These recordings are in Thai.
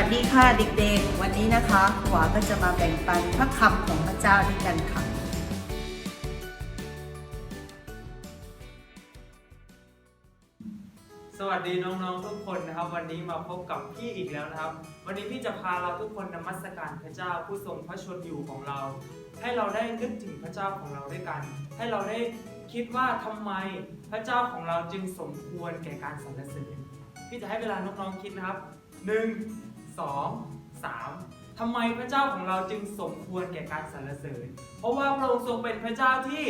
วัสดีค่ะเด็กๆ วันนี้นะคะหวาก็จะมาแบ่งปันพระคำของพระเจ้าด้วยกันค่ะ สวัสดีน้องๆทุกคนนะครับ วันนี้มาพบกับพี่อีกแล้วนะครับ วันนี้พี่จะพาเราทุกคนนมัสการพระเจ้าผู้ทรงพระชนอยู่ของเรา ให้เราได้นึกถึงพระเจ้าของเราด้วยกัน ให้เราได้คิดว่าทำไมพระเจ้าของเราจึงสมควรแก่การสรรเสริญพี่จะให้เวลาน้องๆคิดนะครับ1 2 3ทำไมพระเจ้าของเราจึงสมควรแก่การสรรเสริญ เพราะว่าพระองค์ทรงเป็นพระเจ้าที่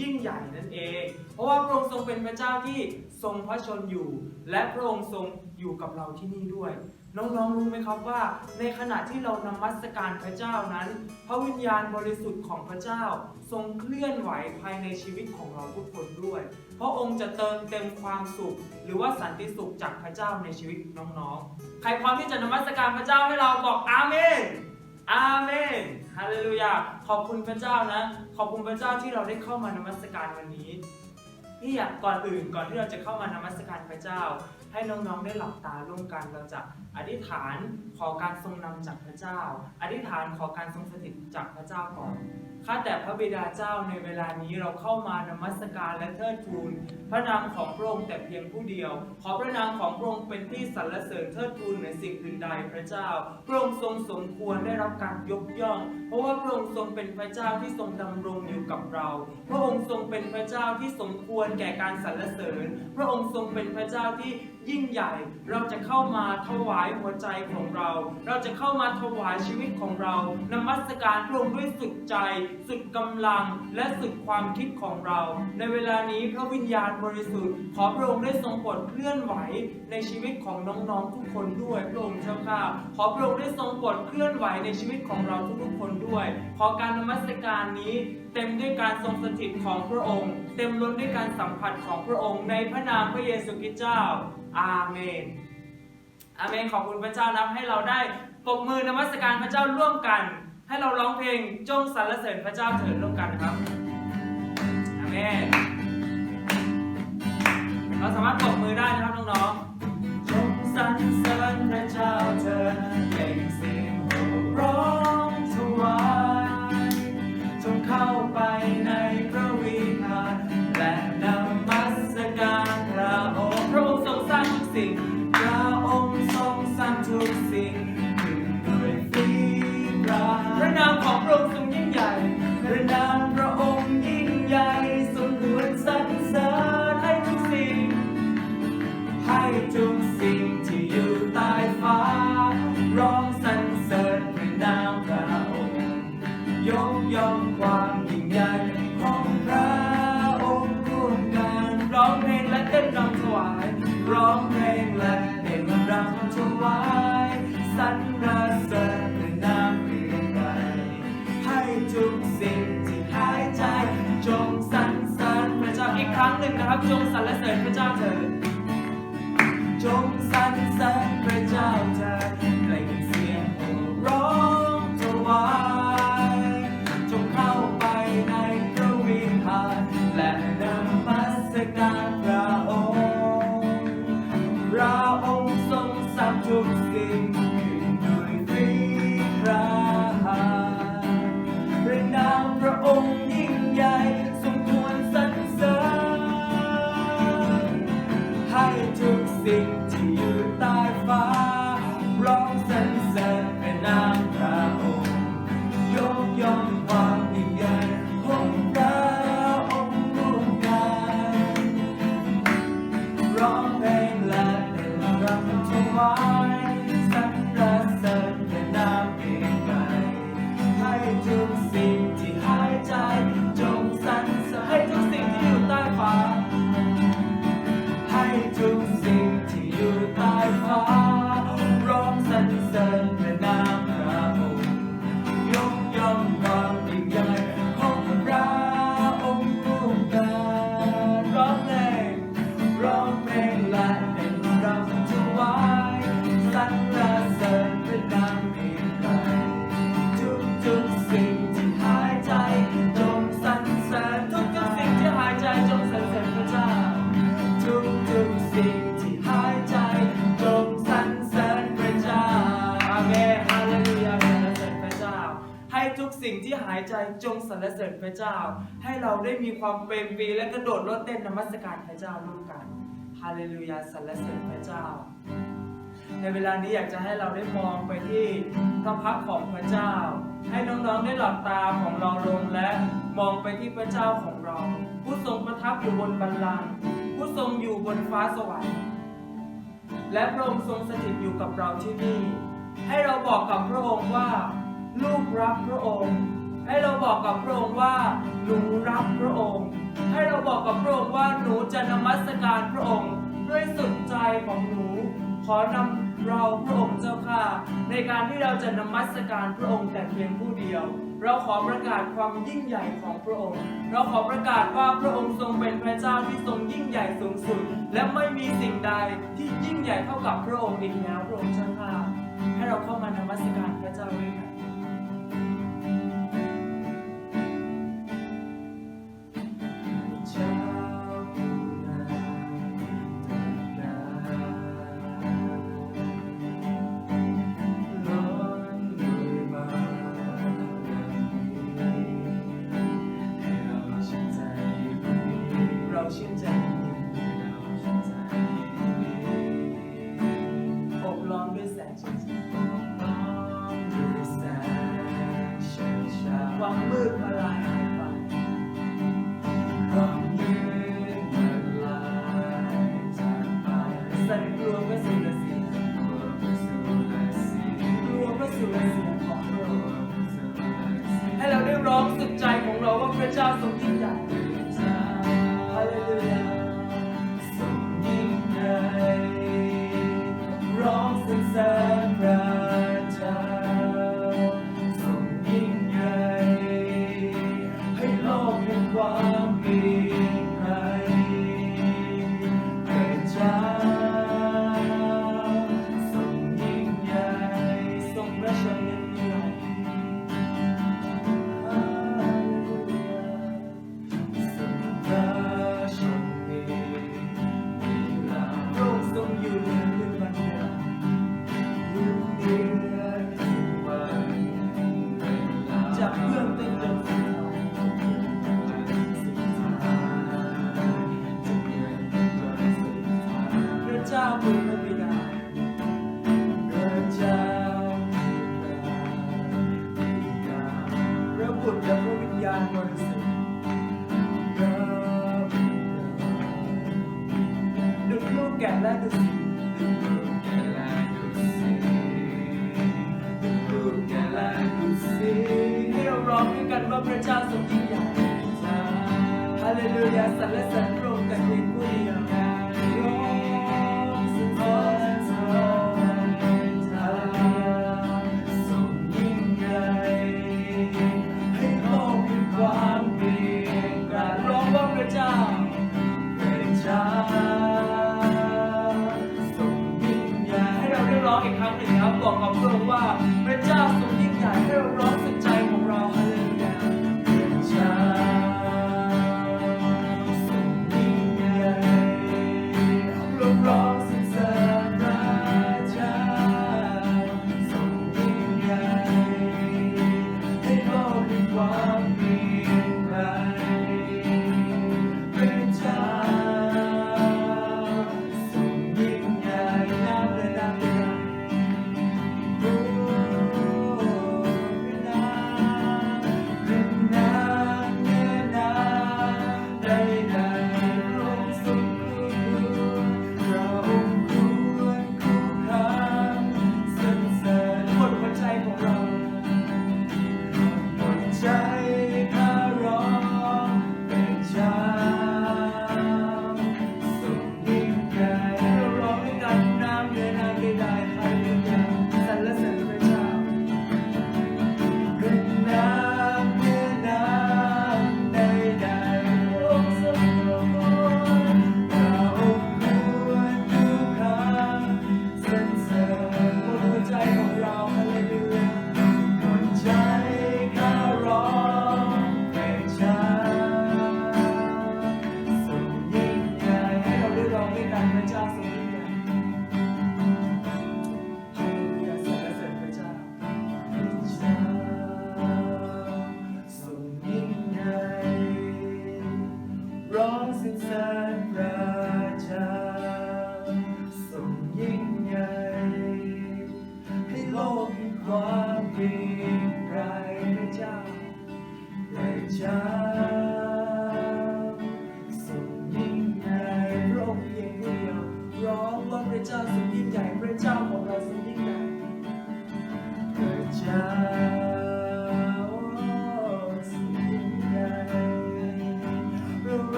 ยิ่งใหญ่นั่นเอง เพราะว่าพระองค์ทรงเป็นพระเจ้าที่ทรงพระชนอยู่ และพระองค์ทรงอยู่กับเราที่นี่ด้วย น้องๆรู้ไหมครับว่า ในขณะที่เรานมัสการพระเจ้านั้น พระวิญญาณบริสุทธิ์ของพระเจ้า ทรงเคลื่อนไหวภายในชีวิตของเราทุกคนด้วย ระองค์จะเติมเต็มความสุข หรือว่าสันติสุขจากพระเจ้าในชีวิตน้องๆ ใครพร้อมที่จะนมัสการพระเจ้าให้เราบอกอาเมน อาเมน ฮาเลลูยา ขอบคุณพระเจ้านะ ขอบคุณพระเจ้าที่เราได้เข้ามานมัสการวันนี้พี่อยากก่อนอื่นก่อนที่เราจะเข้ามานมัสการพระเจ้า ให้น้องๆได้หลับตาร่วมกันเราจะอธิษฐานขอการทรงนำจากพระเจ้า อธิษฐานขอการทรงสถิตจากพระเจ้าก่อน ข้าแต่พระบิดาเจ้าในเวลานี้เราเข้ามานมัสการและเทิดทูน พระนามของพระองค์แต่เพียงผู้เดียว ขอพระนามของพระองค์เป็นที่สรรเสริญเทิดทูนเหนือสิ่งอื่นใดพระเจ้า พระองค์ทรงสมควรได้รับการยกย่อง เพราะว่าพระองค์ทรงเป็นพระเจ้าที่ทรงดำรงอยู่กับเรา พระองค์ทรงเป็นพระเจ้าที่สมควรแก่การสรรเสริญ พระองค์ทรงเป็นพระเจ้าที่ยิ่งใหญ่ เราจะเข้ามาถวายหัวใจของเรา เราจะเข้ามาถวายชีวิตของเรา นมัสการพระองค์ด้วยสุดใจ สุดกำลัง และสุดความคิดของเรา ในเวลานี้พระวิญญาณบริสุทธิ์ ขอพระองค์ได้ทรงโปรดเคลื่อนไหวในชีวิตของน้องๆทุกคนด้วยพระองค์เจ้าข้าขอพระองค์ได้ทรงโปรดเคลื่อนไหวในชีวิตของเราทุกๆคนด้วย ขอการนมัสการนี้ เต็มด้วยการทรงสถิตของพระองค์ เต็มล้นด้วยการสัมผัสของพระองค์ในพระนามพระเยซูคริสต์เจ้า อาเมน อาเมนขอบคุณพระเจ้านะให้เราได้ปรบมือนมัสการพระเจ้าร่วมกัน ให้เราร้องเพลงจงสรรเสริญพระเจ้าเถิดร่วมกันครับ อาเมน เราสามารถปรบมือได้นะครับน้องๆจงสรรเสริญพระเจ้าเถิด ครั้งหนึ่งนะครับ จงสรรเสริญพระเจ้าเถิดจงสรรเสริญพระเจ้าเถิด ระเจ้า ให้เราได้มีความเปรมปรีและกระโดดโลดเต้นนมัสการพระเจ้าร่วมกันฮาเลลูยาสรรเสริญพระเจ้า ในเวลานี้อยากจะให้เราได้มองไปที่พระพักของพระเจ้า ให้น้องๆได้หลับตาของเราลงและมองไปที่พระเจ้าของเรา ผู้ทรงประทับอยู่บนบัลลังก์ผู้ทรงอยู่บนฟ้าสวรรค์และพระองค์ทรงสถิตอยู่กับเราที่นี่ ให้เราบอกกับพระองค์ว่า ลูกรักพระองค์ ให้เราบอกกับพระองค์ว่าหนูรักพระองค์ ให้เราบอกกับพระองค์ว่าหนูจะนมัสการพระองค์ด้วยสุดใจของหนู ขอนำเราพระองค์เจ้าค่ะ ในการที่เราจะนมัสการพระองค์แต่เพียงผู้เดียว เราขอประกาศความยิ่งใหญ่ของพระองค์ เราขอประกาศว่าพระองค์ทรงเป็นพระเจ้าที่ทรงยิ่งใหญ่สูงสุด และไม่มีสิ่งใดที่ยิ่งใหญ่เท่ากับพระองค์อีกแล้วพระองค์เจ้าค่ะให้เราเข้ามานมัสการ บุตรและพระวิญญาณบริสุทธิ์พระบิดาดุจลูกแก่และดุสีดุจลูกแก่และดุจสีดุจลูกแก่และดุจสีให้เราร้องด้วยกันว่าพระเจ้า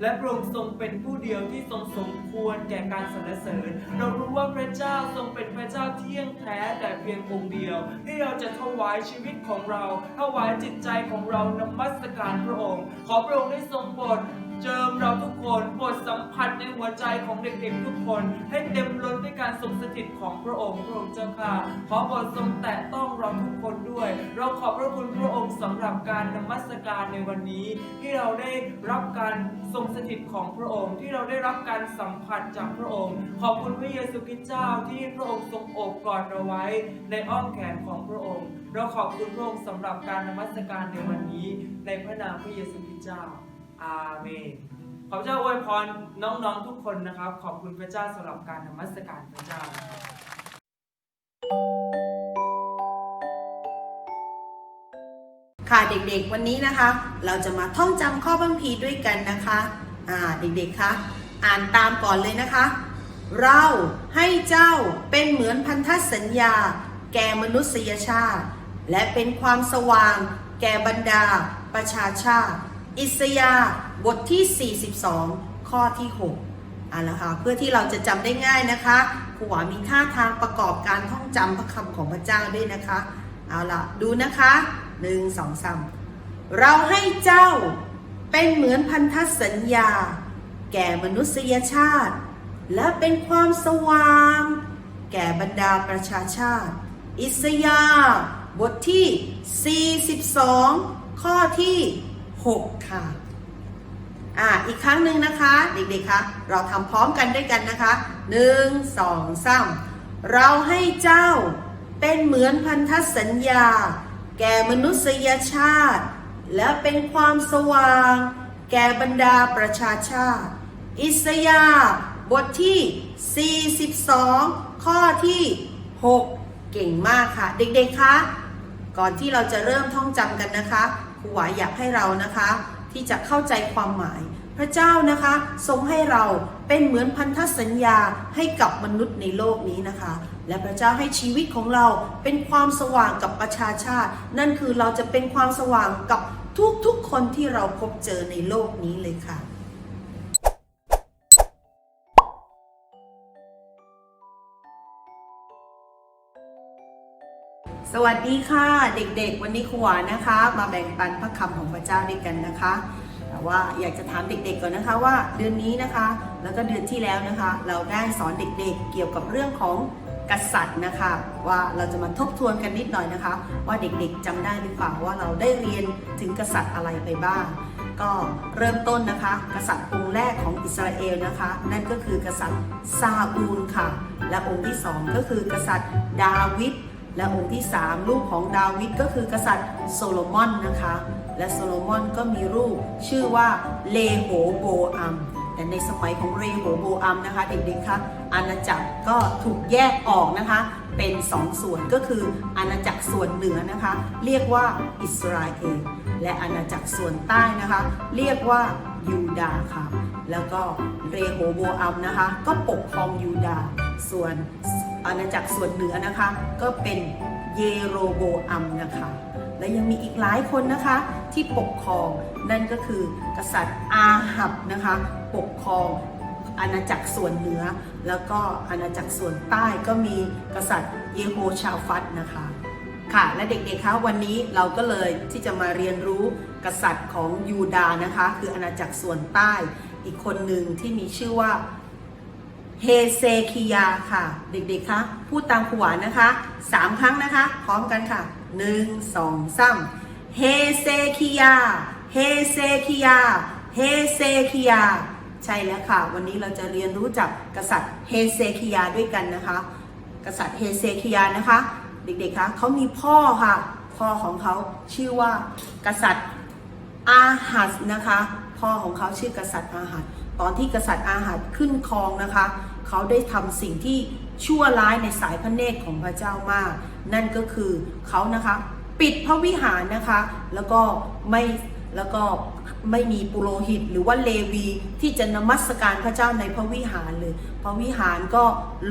และพระองค์ทรงเป็นผู้เดียวที่ทรงสมควรแก่การสรรเสริญ เรารู้ว่าพระเจ้าทรงเป็นพระเจ้าเที่ยงแท้แต่เพียงองค์เดียว ที่เราจะถวายชีวิตของเราถวายจิตใจของเรานมัสการพระองค์ ขอพระองค์ได้ทรงโปรด เจิมเราทุกคนโปรดสัมผัสในหัวใจของเด็กๆทุกคน ให้เต็มล้นด้วยการทรงสถิตของพระองค์พระองค์เจ้าค่ะ ขอโปรดทรงแตะต้องเราทุกคนด้วย เราขอบพระคุณพระองค์สำหรับการนมัสการในวันนี้ ที่เราได้รับการทรงสถิตของพระองค์ ที่เราได้รับการสัมผัสจากพระองค์ ขอบคุณพระเยซูคริสต์เจ้าที่พระองค์ทรงโอบกอดเราไว้ในอ้อมแขนของพระองค์ เราขอบคุณพระองค์สำหรับการนมัสการในวันนี้ ในพระนามพระเยซูคริสต์เจ้า อาเมนขอพระเจ้าอวยพรน้องๆทุกคนนะครับ ขอบคุณพระเจ้าสำหรับการนมัสการพระเจ้านะครับค่ะเด็กๆวันนี้นะคะ เราจะมาท่องจำข้อบังพีด้วยกันนะคะอ่าเด็กๆคะอ่านตามก่อนเลยนะคะ เราให้เจ้าเป็นเหมือนพันธสัญญา แก่มนุษยชาติ และเป็นความสว่าง แก่บรรดาประชาชาติ อิสยาบทที่ 42 ข้อที่6อ่าละค่ะเพื่อที่เราจะจำได้ง่ายนะคะครูหวามีท่าทางประกอบการท่องจำพระคำของพระเจ้าด้วยนะคะ เอาละดูนะคะหนึ่งสองสามเราให้เจ้าเป็นเหมือนพันธสัญญา แก่มนุษยชาติ และเป็นความสว่าง แก่บรรดาประชาชาติ อิสยาบทที่ 42 ข้อที่ 6 ค่ะ อ่า อีกครั้งหนึ่งนะคะ เด็กๆคะ เราทำพร้อมกันด้วยกันนะคะหนึ่งสองสามเราให้เจ้าเป็นเหมือนพันธสัญญา แก่มนุษยชาติ และเป็นความสว่าง แก่บรรดาประชาชาติ อิสยาห์บทที่ 42 ข้อที่ 6 เก่งมากค่ะ เด็กๆคะ ก่อนที่เราจะเริ่มท่องจำกันนะคะ ครูหวายอยากให้เรานะคะที่จะเข้าใจความหมาย พระเจ้านะคะทรงให้เราเป็นเหมือนพันธสัญญาให้กับมนุษย์ในโลกนี้นะคะ และพระเจ้าให้ชีวิตของเราเป็นความสว่างกับประชาชาติ นั่นคือเราจะเป็นความสว่างกับทุกๆคนที่เราพบเจอในโลกนี้เลยค่ะ สวัสดีค่ะเด็กๆ วันนี้ครูหวานนะคะ มาแบ่งปันพระคำของพระเจ้าด้วยกันนะคะ แต่ว่าอยากจะถามเด็กๆก่อนนะคะว่าเดือนนี้นะคะ แล้วก็เดือนที่แล้วนะคะ เราได้สอนเด็กๆ เกี่ยวกับเรื่องของกษัตริย์นะคะ ว่าเราจะมาทบทวนกันนิดหน่อยนะคะ ว่าเด็กๆจำได้หรือเปล่าว่าเราได้เรียนถึงกษัตริย์อะไรไปบ้าง ก็เริ่มต้นนะคะ กษัตริย์องค์แรกของอิสราเอลนะคะ นั่นก็คือกษัตริย์ซาอูลค่ะ และองค์ที่สองก็คือกษัตริย์ดาวิด และองค์ที่ 3 ลูกของดาวิดก็คือกษัตริย์โซโลมอนนะคะ และโซโลมอนก็มีลูกชื่อว่าเลโฮโบอัมแต่ในสมัยของเรโฮโบอัมนะคะเด็กๆคะอาณาจักรก็ถูกแยกออกนะคะเป็นสองส่วนก็คืออาณาจักรส่วนเหนือนะคะ เรียกว่าอิสราเอลและอาณาจักรส่วนใต้นะคะ เรียกว่ายูดาห์ค่ะ แล้วก็เรโฮโบอัมนะคะ ก็ปกครองยูดาห์ส่วน อาณาจักรส่วนเหนือนะคะ ก็เป็นเยโรโบอัมนะคะ และยังมีอีกหลายคนนะคะที่ปกครองนั่นก็คือกษัตริย์อาหับนะคะ ปกครองอาณาจักรส่วนเหนือ แล้วก็อาณาจักรส่วนใต้ก็มีกษัตริย์เยโฮชาฟัตนะคะค่ะและเด็กๆคะวันนี้เราก็เลยที่จะมาเรียนรู้กษัตริย์ของยูดานะคะ คืออาณาจักรส่วนใต้ อีกคนหนึ่งที่มีชื่อว่า เฮเซคิยาค่ะ เด็กๆคะพูดตามครูหวานนะคะสามครั้งนะคะ พร้อมกันค่ะหนึ่งสองสามเฮเซคิยาเฮเซคิยาเฮเซคิยาใช่แล้วค่ะ วันนี้เราจะเรียนรู้จักกษัตริย์เฮเซคิยาด้วยกันนะคะ กษัตริย์เฮเซคิยานะคะ เด็กๆคะเขามีพ่อค่ะ พ่อของเขาชื่อว่ากษัตริย์อาหัสนะคะ พ่อของเขาชื่อกษัตริย์อาหัส ตอนที่กษัตริย์อาหัสขึ้นครองนะคะ เขาได้ทำสิ่งที่ชั่วร้ายในสายพระเนตรของพระเจ้ามาก นั่นก็คือเขานะคะปิดพระวิหารนะคะ แล้วก็ไม่แล้วก็ไม่มีปุโรหิตหรือว่าเลวีที่จะนมัสการพระเจ้าในพระวิหารเลย พระวิหารก็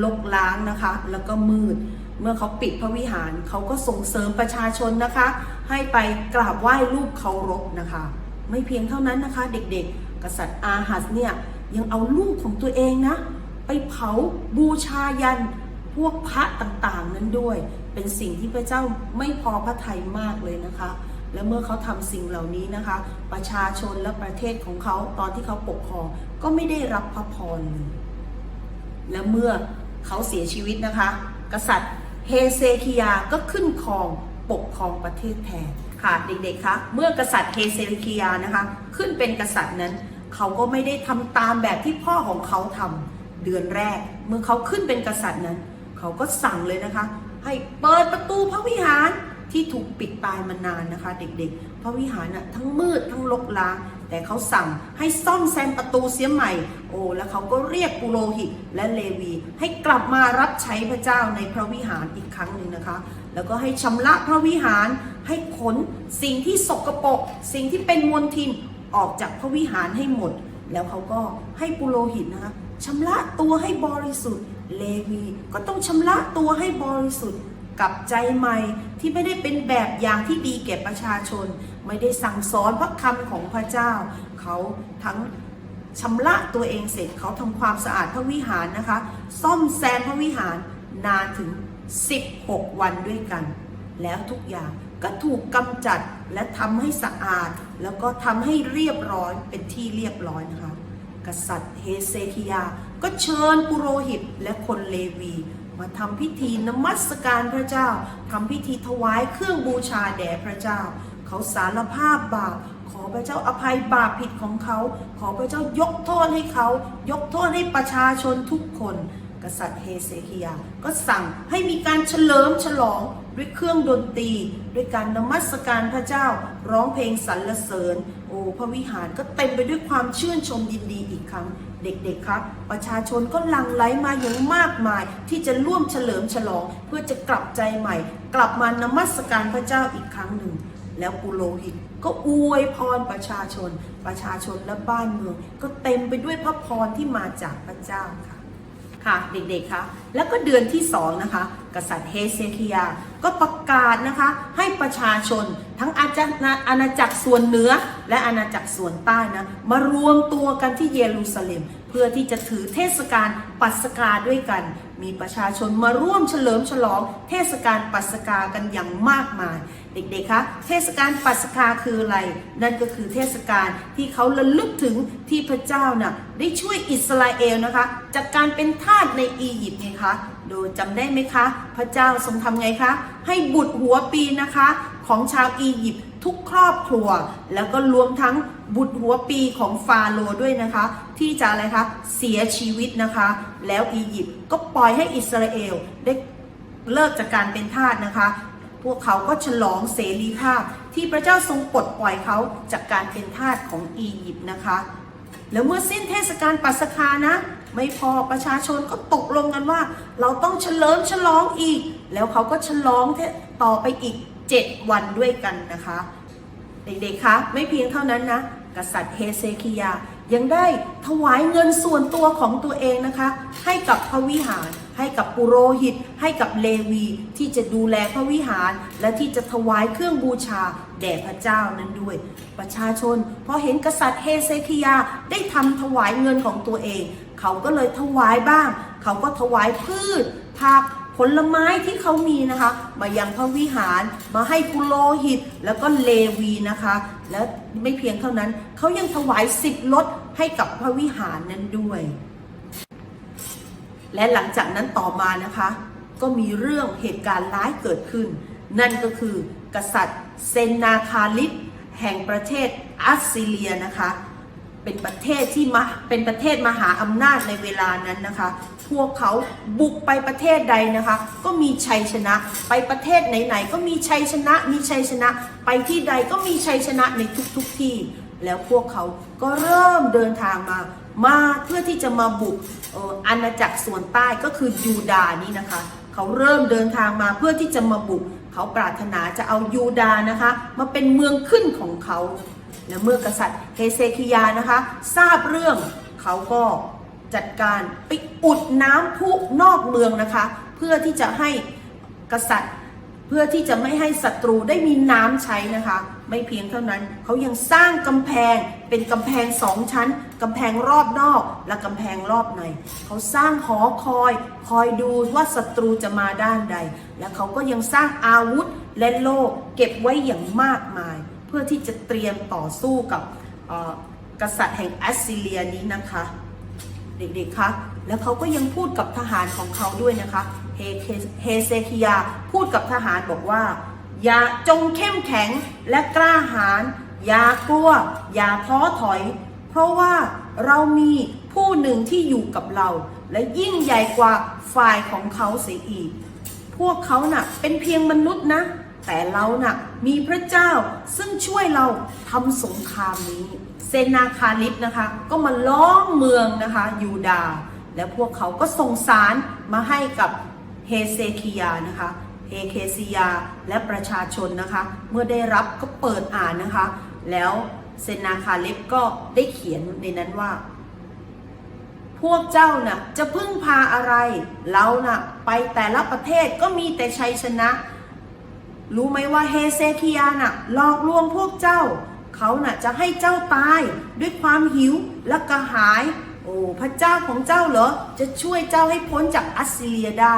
ลกล้างนะคะ แล้วก็มืด เมื่อเขาปิดพระวิหารเขาก็ส่งเสริมประชาชนนะคะ ให้ไปกราบไหว้รูปเคารพนะคะ ไม่เพียงเท่านั้นนะคะ เด็กๆ กษัตริย์อาหัสเนี่ยยังเอาลูกของตัวเองนะ ไปเผาบูชายันพวกพระต่างๆนั้นด้วย เป็นสิ่งที่พระเจ้าไม่พอพระทัยมากเลยนะคะ และเมื่อเขาทำสิ่งเหล่านี้นะคะ ประชาชนและประเทศของเขาตอนที่เขาปกครองก็ไม่ได้รับพระพรเลยและเมื่อเขาเสียชีวิตนะคะ กษัตริย์เฮเซคิยาก็ขึ้นครองปกครองประเทศแทนค่ะเด็กๆคะเมื่อกษัตริย์เฮเซคิยานะคะ ขึ้นเป็นกษัตริย์นั้น เขาก็ไม่ได้ทำตามแบบที่พ่อของเขาทำเดือนแรก เมื่อเขาขึ้นเป็นกษัตริย์นั้น เขาก็สั่งเลยนะคะ ให้เปิดประตูพระวิหารที่ถูกปิดตายมานานนะคะ เด็กๆ พระวิหารน่ะทั้งมืดทั้งรกร้างแต่เขาสั่งให้ซ่อมแซมประตูเสียใหม่ โอ้แล้วเขาก็เรียกปุโรหิตและเลวี ให้กลับมารับใช้พระเจ้าในพระวิหารอีกครั้งหนึ่งนะคะ แล้วก็ให้ชำระพระวิหารให้ขนสิ่งที่สกปรกสิ่งที่เป็นมลทิน ออกจากพระวิหารให้หมด แล้วเขาก็ให้ปุโรหิตนะคะชำระตัวให้บริสุทธิ์ เลวีก็ต้องชำระตัวให้บริสุทธิ์กับใจใหม่ที่ไม่ได้เป็นแบบอย่างที่ดีแก่ประชาชน ไม่ได้สั่งสอนพระคำของพระเจ้า เขาทั้งชำระตัวเองเสร็จเขาทำความสะอาดพระวิหารนะคะ ซ่อมแซมพระวิหารนานถึง 16 วันด้วยกัน แล้วทุกอย่าง ก็ถูกกำจัดและทำให้สะอาด แล้วก็ทำให้เรียบร้อยเป็นที่เรียบร้อยนะคะ กษัตริย์เฮเซคิยา ก็เชิญปุโรหิตและคนเลวีมาทำพิธีนมัสการพระเจ้าทำพิธีถวายเครื่องบูชาแด่พระเจ้า เขาสารภาพบาปขอพระเจ้าอภัยบาปผิดของเขา ขอพระเจ้ายกโทษให้เขา ยกโทษให้ประชาชนทุกคน กษัตริย์เฮเซคิยา ก็สั่งให้มีการเฉลิมฉลอง ด้วยเครื่องดนตรีด้วยการนมัสการพระเจ้าร้องเพลงสรรเสริญ โอ้พระวิหารก็เต็มไปด้วยความชื่นชมยินดีอีกครั้ง เด็กๆครับประชาชนก็หลั่งไหลมาอย่างมากมาย ที่จะร่วมเฉลิมฉลอง เพื่อจะกลับใจใหม่ กลับมานมัสการพระเจ้าอีกครั้งหนึ่ง แล้วปุโรหิตก็อวยพรประชาชน ประชาชนและบ้านเมือง ก็เต็มไปด้วยพระพรที่มาจากพระเจ้าค่ะ ค่ะเด็กๆคะแล้วก็เดือนที่สองนะคะ กษัตริย์เฮเซคิยา ก็ประกาศนะคะ ให้ประชาชนทั้งอาณาอาณาจักรส่วนเหนือ และอาณาจักรส่วนใต้นะมารวมตัวกันที่เยรูซาเล็ม เพื่อที่จะถือเทศกาลปัสกาด้วยกัน มีประชาชนมาร่วมเฉลิมฉลองเทศกาลปัสกากันอย่างมากมาย เด็กๆ คะ เทศกาลปัสกาคืออะไร นั่นก็คือเทศกาลที่เขาระลึกถึงที่พระเจ้าน่ะได้ช่วยอิสราเอลนะคะ จากการเป็นทาสในอียิปต์ไงคะโดยจำได้ไหมคะ พระเจ้าทรงทำไงคะ ให้บุตรหัวปีนะคะ ของชาวอียิปต์ทุกครอบครัว แล้วก็รวมทั้งบุตรหัวปีของฟาโรห์ด้วยนะคะ ที่จะอะไรคะ เสียชีวิตนะคะ แล้วอียิปต์ก็ปล่อยให้อิสราเอลได้เลิกจากการเป็นทาสนะคะ พวกเขาก็ฉลองเสรีภาพที่พระเจ้าทรงปลดปล่อยเขาจากการเป็นทาสของอียิปต์นะคะ แล้วเมื่อสิ้นเทศกาลปัสกานะ ไม่พอประชาชนก็ตกลงกันว่า เราต้องเฉลิมฉลองอีก แล้วเขาก็ฉลองเทต่อไปอีก 7 วันด้วยกันนะคะ เด็กๆคะไม่เพียงเท่านั้นนะ กษัตริย์เฮเซคิยา ยังได้ถวายเงินส่วนตัวของตัวเองนะคะ ให้กับพระวิหาร ให้กับปุโรหิต ให้กับเลวีที่จะดูแลพระวิหาร และที่จะถวายเครื่องบูชาแด่พระเจ้านั้นด้วย ประชาชนพอเห็นกษัตริย์เฮเซคิยาได้ทำถวายเงินของตัวเอง เขาก็เลยถวายบ้าง เขาก็ถวายพืชผัก ผลไม้ที่เขามีนะคะ มายังพระวิหารมาให้ปุโรหิต แล้วก็เลวีนะคะ และไม่เพียงเท่านั้นเขายังถวายสิบรถให้กับพระวิหารนั้นด้วย และหลังจากนั้นต่อมานะคะ ก็มีเรื่องเหตุการณ์ร้ายเกิดขึ้น นั่นก็คือกษัตริย์เซนนาคาลิสแห่งประเทศอัสซีเรียนะคะ เป็นประเทศที่มาเป็นประเทศมหาอำนาจในเวลานั้นนะคะ พวกเขาบุกไปประเทศใดนะคะ ก็มีชัยชนะ ไปประเทศไหนๆก็มีชัยชนะ มีชัยชนะ ไปที่ใดก็มีชัยชนะในทุกๆทที่ แล้วพวกเขาก็เริ่มเดินทางมา มาเพื่อที่จะมาบุกอออาณาจักรส่วนใต้ก็คือยูดานี่นะคะ เขาเริ่มเดินทางมาเพื่อที่จะมาบุก เขาปรารถนาจะเอายูดาห์นะคะ มาเป็นเมืองขึ้นของเขา และเมื่อกษัตริย์เฮเซคิยานะคะ ทราบเรื่องเขาก็จัดการไปอุดน้ำพุนอกเมืองนะคะ เพื่อที่จะให้กษัตริย์เพื่อที่จะไม่ให้ศัตรูได้มีน้ำใช้นะคะ ไม่เพียงเท่านั้นเขายังสร้างกำแพงเป็นกำแพงสองชั้นกำแพงรอบนอกและกำแพงรอบในเขาสร้างหอคอย คอยดูว่าศัตรูจะมาด้านใด และเขาก็ยังสร้างอาวุธและโล่เก็บไว้อย่างมากมาย พื่อที่จะเตรียมต่อสู้กับกษัตริย์แห่งแอสซิเลียนี้นะคะ เด็กๆคะแล้วเขาก็ยังพูดกับทหารของเขาด้วยนะคะเฮเฮเฮเซคิยาพูดกับทหารบอกว่า อย่าจงเข้มแข็งและกล้าหาญอย่ากลัว อย่าท้อถอย เพราะว่าเรามีผู้หนึ่งที่อยู่กับเรา และยิ่งใหญ่กว่าฝ่ายของเขาเสียอีก พวกเขาน่ะเป็นเพียงมนุษย์นะ แต่เราน่ะมีพระเจ้าซึ่งช่วยเราทำสงครามนี้ เซนาคาลิปนะคะ ก็มาล้อมเมืองนะคะยูดาห์และพวกเขาก็ส่งสารมาให้กับเฮเซคิยานะคะเฮเคซิยาและประชาชนนะคะ เมื่อได้รับก็เปิดอ่านนะคะ แล้วเซนาคาลิปก็ได้เขียนในนั้นว่า พวกเจ้าน่ะจะพึ่งพาอะไรเราน่ะไปแต่ละประเทศก็มีแต่ชัยชนะ รู้ไหมว่าเฮเซคิยาน่ะหลอกลวงพวกเจ้า เขาน่ะจะให้เจ้าตายด้วยความหิวและกระหาย โอ้พระเจ้าของเจ้าเหรอจะช่วยเจ้าให้พ้นจากอัสซีเรียได้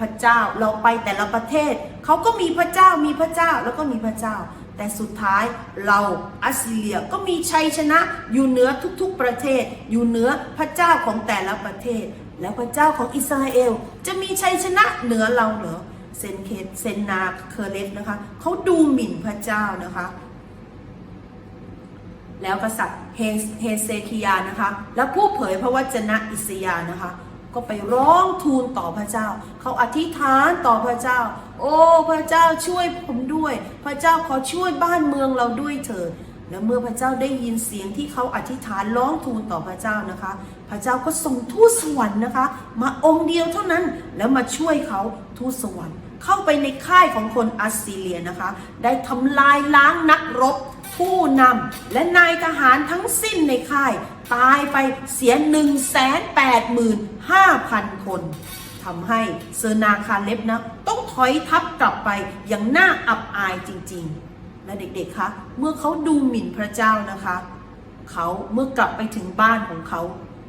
พระเจ้าเราไปแต่ละประเทศ เขาก็มีพระเจ้ามีพระเจ้าแล้วก็มีพระเจ้า แต่สุดท้ายเราอัสซีเรียก็มีชัยชนะอยู่เหนือทุกๆประเทศ อยู่เหนือพระเจ้าของแต่ละประเทศ แล้วพระเจ้าของอิสราเอลจะมีชัยชนะเหนือเราเหรอ เซนเคเซนนาเคเลฟนะคะเขาดูหมิ่นพระเจ้านะคะ แล้วกษัตริย์เฮเซคิยานะคะ และผู้เผยพระวจนะอิสยาห์นะคะ ก็ไปร้องทูลต่อพระเจ้า เขาอธิษฐานต่อพระเจ้า โอ้พระเจ้าช่วยผมด้วย พระเจ้าขอช่วยบ้านเมืองเราด้วยเถิดแล้วเมื่อพระเจ้าได้ยินเสียงที่เขาอธิษฐานร้องทูลต่อพระเจ้านะคะ พระเจ้าก็ส่งทูตสวรรค์นะคะ มาองค์เดียวเท่านั้นแล้วมาช่วยเขาทูตสวรรค์ เข้าไปในค่ายของคนอัสซีเรียนะคะ ได้ทำลายล้างนักรบ ผู้นำและนายทหารทั้งสิ้นในค่าย ตายไปเสีย 1 8 5 0 0 0 คนทำให้เซอร์นาคาเล็บนะ ต้องถอยทับกลับไปอย่างน่าอับอายจริงๆ และเด็กๆ คะ เมื่อเขาดูหมิ่นพระเจ้านะคะ เขาเมื่อกลับไปถึงบ้านของเขา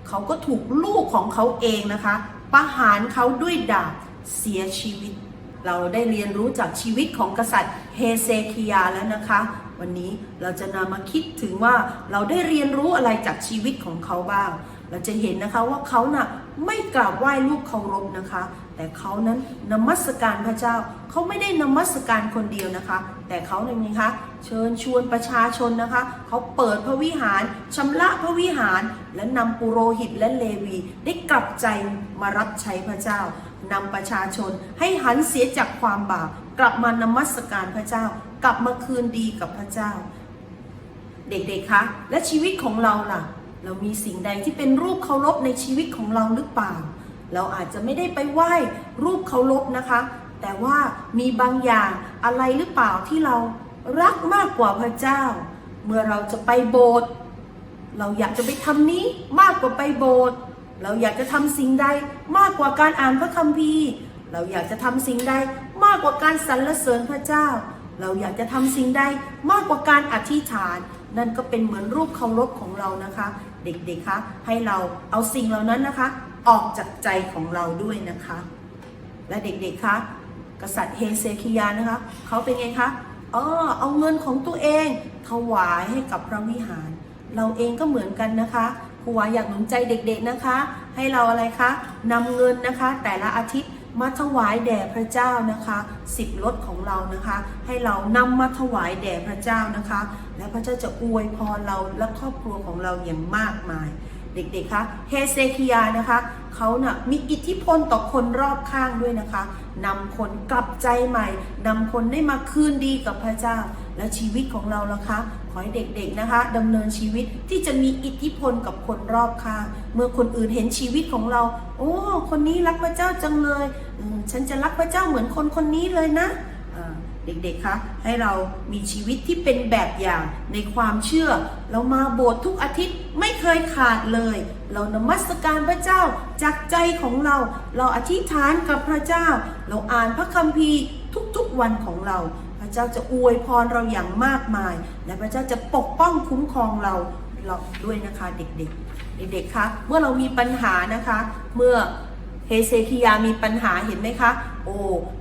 เขาก็ถูกลูกของเขาเองนะคะ ประหารเขาด้วยดาบเสียชีวิต เราได้เรียนรู้จากชีวิตของกษัตริย์เฮเซคิยาแล้วนะคะ วันนี้เราจะนำมาคิดถึงว่าเราได้เรียนรู้อะไรจากชีวิตของเขาบ้าง เราจะเห็นนะคะว่าเขาน่ะไม่กราบไหว้รูปเคารพนะคะ แต่เขานั้นนมัสการพระเจ้า เขาไม่ได้นมัสการคนเดียวนะคะ แต่เขาเนี่ยนะคะเชิญชวนประชาชนนะคะ เขาเปิดพระวิหารชำระพระวิหาร และนำปุโรหิตและเลวี ได้กลับใจมารับใช้พระเจ้า นำประชาชนให้หันเสียจากความบาปกลับมานมัสการพระเจ้า กลับมาคืนดีกับพระเจ้า เด็กๆคะและชีวิตของเราล่ะ เรามีสิ่งใดที่เป็นรูปเคารพในชีวิตของเราหรือเปล่า เราอาจจะไม่ได้ไปไหว้รูปเคารพนะคะ แต่ว่ามีบางอย่างอะไรหรือเปล่าที่เรารักมากกว่าพระเจ้า เมื่อเราจะไปโบสถ์เราอยากจะไปทำนี้มากกว่าไปโบสถ์ เราอยากจะทำสิ่งใดมากกว่าการอ่านพระคัมภีร์ เราอยากจะทำสิ่งใดมากกว่าการสรรเสริญพระเจ้า เราอยากจะทำสิ่งใดมากกว่าการอธิษฐาน นั่นก็เป็นเหมือนรูปเคารพของเรานะคะ เด็กๆคะให้เราเอาสิ่งเหล่านั้นนะคะ ออกจากใจของเราด้วยนะคะ และเด็กๆคะกษัตริย์เฮเซคิยานะคะเขาเป็นไงคะอ๋อเอาเงินของตัวเองถวายให้กับพระวิหาร เราเองก็เหมือนกันนะคะ ครูวาอยากหนุนใจเด็กๆนะคะใให้เราอะไรคะนำเงินนะคะ แต่ละอาทิตย์มาถวายแด่พระเจ้านะคะ สิบรถของเรานะคะ ให้เรานำมาถวายแด่พระเจ้านะคะ และพระเจ้าจะอวยพรเราและครอบครัวของเราอย่างมากมาย เด็กๆคะเฮเซคิยานะคะเขานะ่ะมีอิทธิพลต่อคนรอบข้างด้วยนะคะนำคนกลับใจใหม่นำคนได้มาคืนดีกับพระเจ้า และชีวิตของเราล่ะคะขอให้เด็กๆนะคะดำเนินชีวิตที่จะมีอิทธิพลกับคนรอบข้าง เมื่อคนอื่นเห็นชีวิตของเรา โอ้ คนนี้รักพระเจ้าจังเลย ฉันจะรักพระเจ้าเหมือนคนคนนี้เลยนะเด็กๆ คะ ให้เรามีชีวิตที่เป็นแบบอย่างในความเชื่อ เรามาโบสถ์ทุกอาทิตย์ไม่เคยขาดเลย เรานมัสการพระเจ้าจากใจของเรา เราอธิษฐานกับพระเจ้า เราอ่านพระคัมภีร์ทุกๆวันของเรา พระเจ้าจะอวยพรเราอย่างมากมาย และพระเจ้าจะปกป้องคุ้มครองเราเราด้วยนะคะเด็กๆ เด็กๆ คะ เมื่อเรามีปัญหานะคะ เมื่อ เฮเซคิยามีปัญหาเห็นไหมคะ โอ้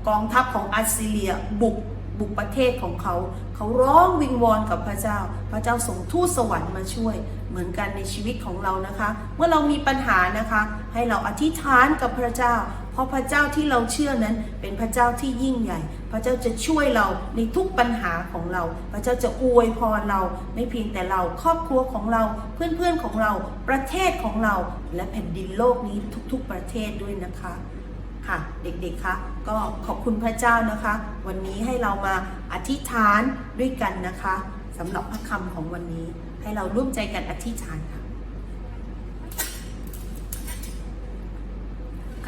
กองทัพของอัสซีเรียบุกบุกประเทศของเขา เขาร้องวิงวอนกับพระเจ้า พระเจ้าส่งทูตสวรรค์มาช่วย เหมือนกันในชีวิตของเรานะคะ เมื่อเรามีปัญหานะคะ ให้เราอธิษฐานกับพระเจ้า เพราะพระเจ้าที่เราเชื่อนั้นเป็นพระเจ้าที่ยิ่งใหญ่ พระเจ้าจะช่วยเราในทุกปัญหาของเรา พระเจ้าจะอวยพรเราไม่เพียงแต่เราครอบครัวของเราเพื่อนๆของเราประเทศของเราและแผ่นดินโลกนี้ทุกๆประเทศด้วยนะคะค่ะเด็กๆคะก็ขอบคุณพระเจ้านะคะ วันนี้ให้เรามาอธิษฐานด้วยกันนะคะสำหรับพระคำของวันนี้ให้เราร่วมใจกันอธิษฐานค่ะ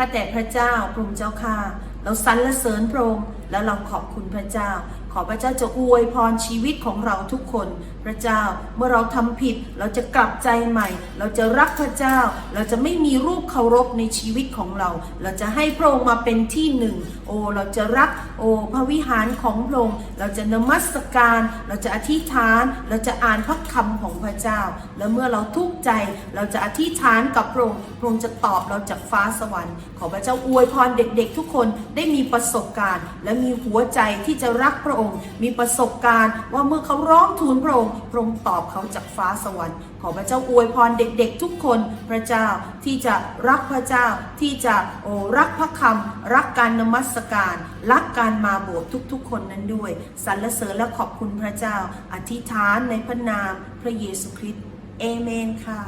ข้าแต่พระเจ้าพระองค์เจ้าค่ะ เราสรรเสริญพระองค์แล้วเราขอบคุณพระเจ้า ขอพระเจ้าจะอวยพรชีวิตของเราทุกคน ระเจ้า เมื่อเราทำผิดเราจะกลับใจใหม่ เราจะรักพระเจ้า เราจะไม่มีรูปเคารพในชีวิตของเรา เราจะให้พระองค์มาเป็นที่หนึ่ง โอ้เราจะรักโอ้พระวิหารของพระองค์เราจะนมัสการ เราจะอธิษฐาน เราจะอ่านพระคำของพระเจ้า แล้วเมื่อเราทุกข์ใจเราจะอธิษฐานกับพระองค์พระองค์จะตอบเราจากฟ้าสวรรค์ ขอพระเจ้าอวยพรเด็กๆ ทุกคนได้มีประสบการณ์ และมีหัวใจที่จะรักพระองค์ มีประสบการณ์ว่าเมื่อเขาร้องทูลพระองค์พระองค์ตอบเขาจากฟ้าสวรรค์ ขอพระเจ้าอวยพรเด็กๆ ทุกคนพระเจ้าที่จะรักพระเจ้าที่จะโอ้รักพระคำรักการนมัสการ รักการมาโบสถ์ทุกๆ คนนั้นด้วยสรรเสริญและขอบคุณพระเจ้า อธิษฐานในพระนามพระเยซูคริสต์เอเมนค่ะ